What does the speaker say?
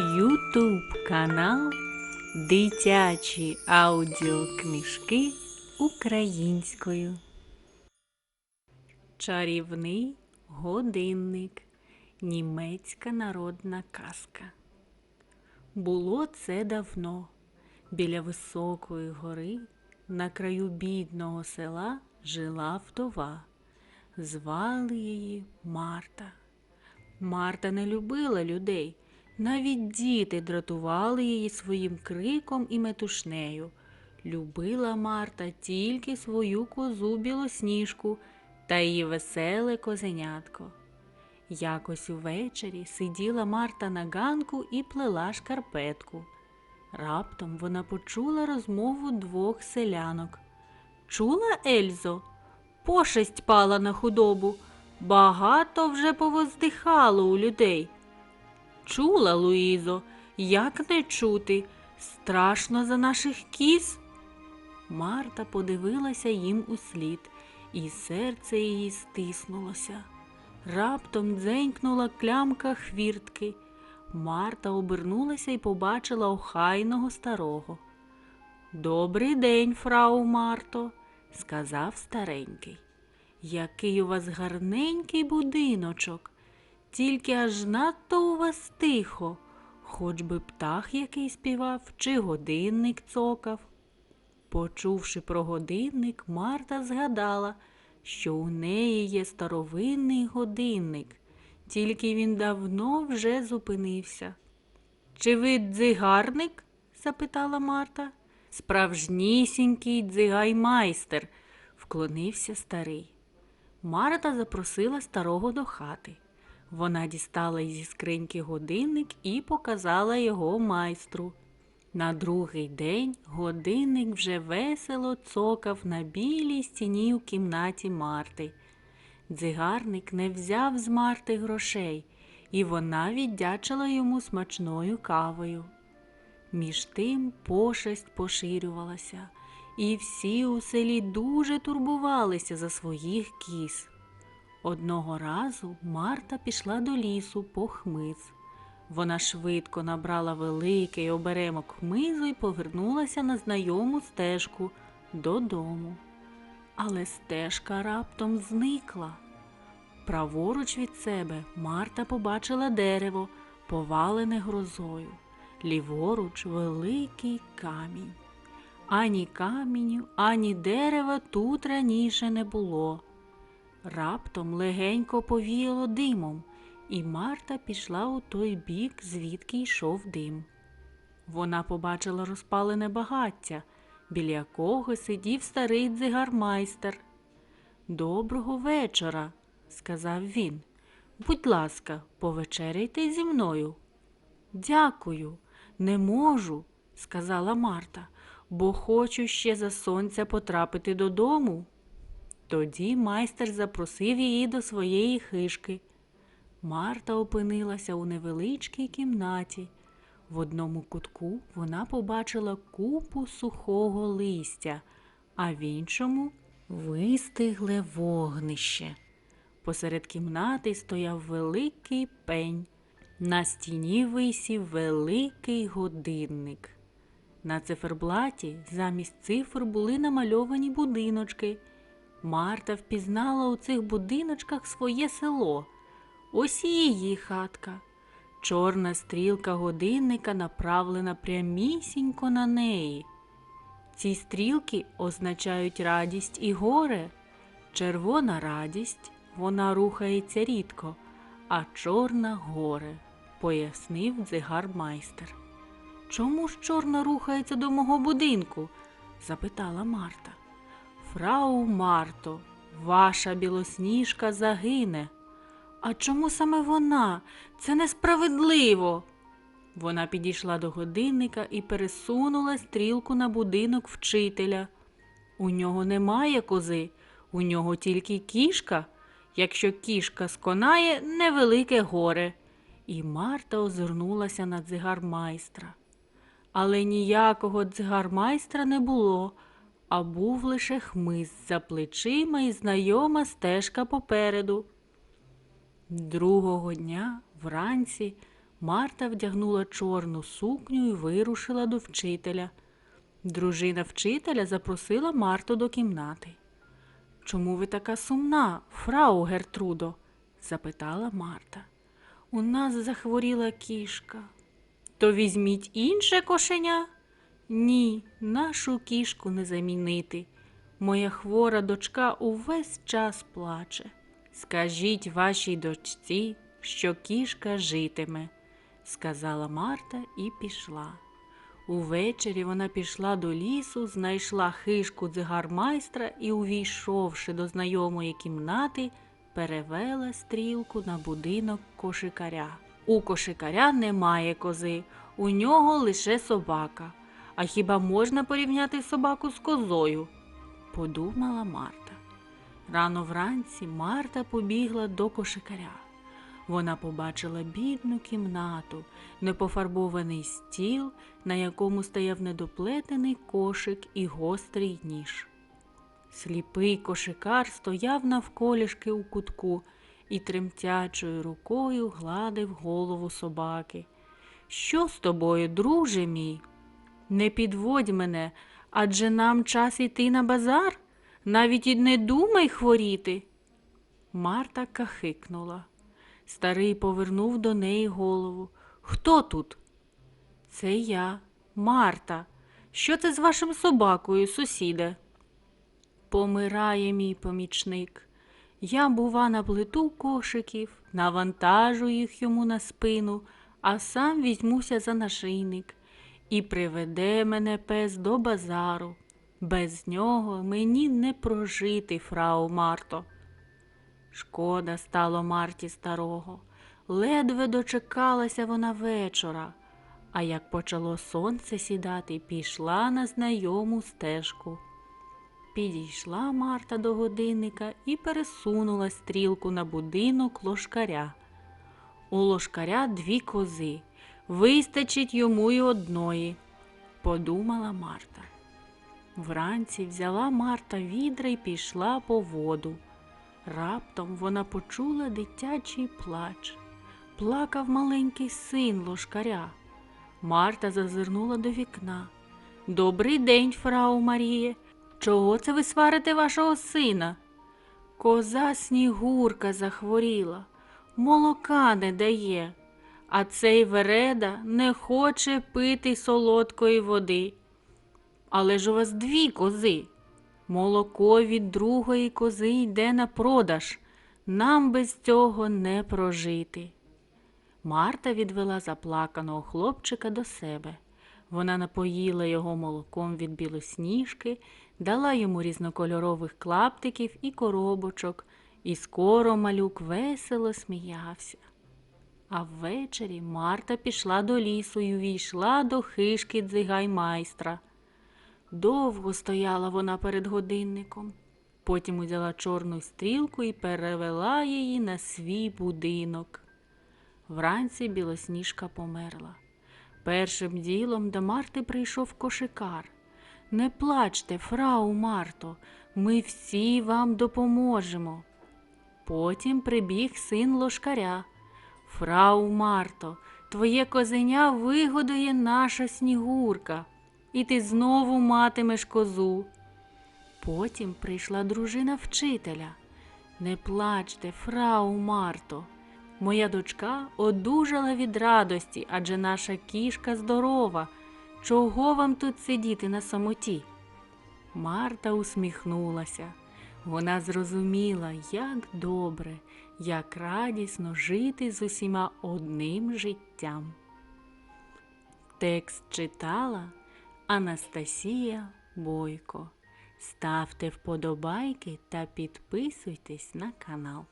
Ютуб канал Дитячі аудіокнижки українською. Чарівний годинник. Німецька народна казка. Було це давно. Біля високої гори, на краю бідного села, жила вдова. Звали її Марта. Марта не любила людей. Навіть діти дратували її своїм криком і метушнею. Любила Марта тільки свою козу білосніжку та її веселе козенятко. Якось увечері сиділа Марта на ганку і плела шкарпетку. Раптом вона почула розмову двох селянок. Чула Ельзо? Пошесть пала на худобу. Багато вже повоздихало у людей. Чула, Луїзо, як не чути. Страшно за наших кіз. Марта подивилася їм услід, і серце її стиснулося. Раптом дзенькнула клямка хвіртки. Марта обернулася і побачила охайного старого. Добрий день, фрау Марто, сказав старенький. Який у вас гарненький будиночок, тільки аж надто у вас тихо, хоч би птах який співав, чи годинник цокав. Почувши про годинник, Марта згадала, що у неї є старовинний годинник, тільки він давно вже зупинився. Чи ви дзигарник? запитала Марта. Справжнісінький дзигаймайстер, вклонився старий. Марта запросила старого до хати. Вона дістала зі скриньки годинник і показала його майстру. На другий день годинник вже весело цокав на білій стіні в кімнаті Марти. Дзигарник не взяв з Марти грошей, і вона віддячила йому смачною кавою. Між тим пошесть поширювалася, і всі у селі дуже турбувалися за своїх кіз. Одного разу Марта пішла до лісу по хмиз. Вона швидко набрала великий оберемок хмизу і повернулася на знайому стежку додому. Але стежка раптом зникла. Праворуч від себе Марта побачила дерево, повалене грозою, ліворуч великий камінь. Ані каменю, ані дерева тут раніше не було. Раптом легенько повіяло димом, і Марта пішла у той бік, звідки йшов дим. Вона побачила розпалене багаття, біля якого сидів старий дзигармайстер. Доброго вечора, сказав він. Будь ласка, повечеряйте зі мною. Дякую, не можу, сказала Марта, бо хочу ще за сонця потрапити додому. Тоді майстер запросив її до своєї хишки. Марта опинилася у невеличкій кімнаті. В одному кутку вона побачила купу сухого листя, а в іншому вистигле вогнище. Посеред кімнати стояв великий пень. На стіні висів великий годинник. На циферблаті замість цифр були намальовані будиночки. Марта впізнала у цих будиночках своє село. Ось і її хатка. Чорна стрілка годинника направлена прямісінько на неї. Ці стрілки означають радість і горе. Червона радість, вона рухається рідко, а чорна горе, пояснив дзигармайстер. Чому ж чорна рухається до мого будинку? запитала Марта. Фрау Марто, ваша білосніжка загине. А чому саме вона? Це несправедливо. Вона підійшла до годинника і пересунула стрілку на будинок вчителя. У нього немає кози, у нього тільки кішка. Якщо кішка сконає, невелике горе. І Марта озирнулася на дзигармайстра. Але ніякого дзигармайстра не було, а був лише хмиз за плечима і знайома стежка попереду. Другого дня вранці Марта вдягнула чорну сукню і вирушила до вчителя. Дружина вчителя запросила Марту до кімнати. Чому ви така сумна, фрау Гертрудо? запитала Марта. У нас захворіла кішка. То візьміть інше кошеня? Ні, нашу кішку не замінити. Моя хвора дочка увесь час плаче. Скажіть вашій дочці, що кішка житиме, сказала Марта і пішла. Увечері вона пішла до лісу, знайшла хишку дзигармайстра і, увійшовши до знайомої кімнати, перевела стрілку на будинок кошикаря. У кошикаря немає кози, у нього лише собака. А хіба можна порівняти собаку з козою? подумала Марта. Рано вранці Марта побігла до кошикаря. Вона побачила бідну кімнату, непофарбований стіл, на якому стояв недоплетений кошик і гострий ніж. Сліпий кошикар стояв навколішки у кутку і тремтячою рукою гладив голову собаки. Що з тобою, друже мій? Не підводь мене, адже нам час іти на базар. Навіть і не думай хворіти. Марта кахикнула. Старий повернув до неї голову. Хто тут? Це я, Марта. Що це з вашим собакою, сусіде? Помирає мій помічник. Я, бува, наплету кошиків, навантажу їх йому на спину, а сам візьмуся за нашийник. І приведе мене пес до базару. Без нього мені не прожити, фрау Марто. Шкода стало Марті старого. Ледве дочекалася вона вечора, а як почало сонце сідати, пішла на знайому стежку. Підійшла Марта до годинника і пересунула стрілку на будинок лошкаря. У лошкаря дві кози. Вистачить йому й одної, подумала Марта. Вранці взяла Марта відра і пішла по воду. Раптом вона почула дитячий плач. Плакав маленький син лошкаря. Марта зазирнула до вікна. Добрий день, фрау Маріє. Чого це ви сварите вашого сина? Коза снігурка захворіла, молока не дає, а цей вереда не хоче пити солодкої води. Але ж у вас дві кози. Молоко від другої кози йде на продаж. Нам без цього не прожити. Марта відвела заплаканого хлопчика до себе. Вона напоїла його молоком від білосніжки, дала йому різнокольорових клаптиків і коробочок, і скоро малюк весело сміявся. А ввечері Марта пішла до лісу і увійшла до хишки дзигаймайстра. Довго стояла вона перед годинником. Потім узяла чорну стрілку і перевела її на свій будинок. Вранці білосніжка померла. Першим ділом до Марти прийшов кошикар. Не плачте, фрау Марто, ми всі вам допоможемо. Потім прибіг син лошкаря. Фрау Марто, твоє козеня вигодує наша снігурка, і ти знову матимеш козу. Потім прийшла дружина вчителя. Не плачте, фрау Марто. Моя дочка одужала від радості, адже наша кішка здорова. Чого вам тут сидіти на самоті? Марта усміхнулася. Вона зрозуміла, як добре, як радісно жити з усіма одним життям. Текст читала Анастасія Бойко. Ставте вподобайки та підписуйтесь на канал.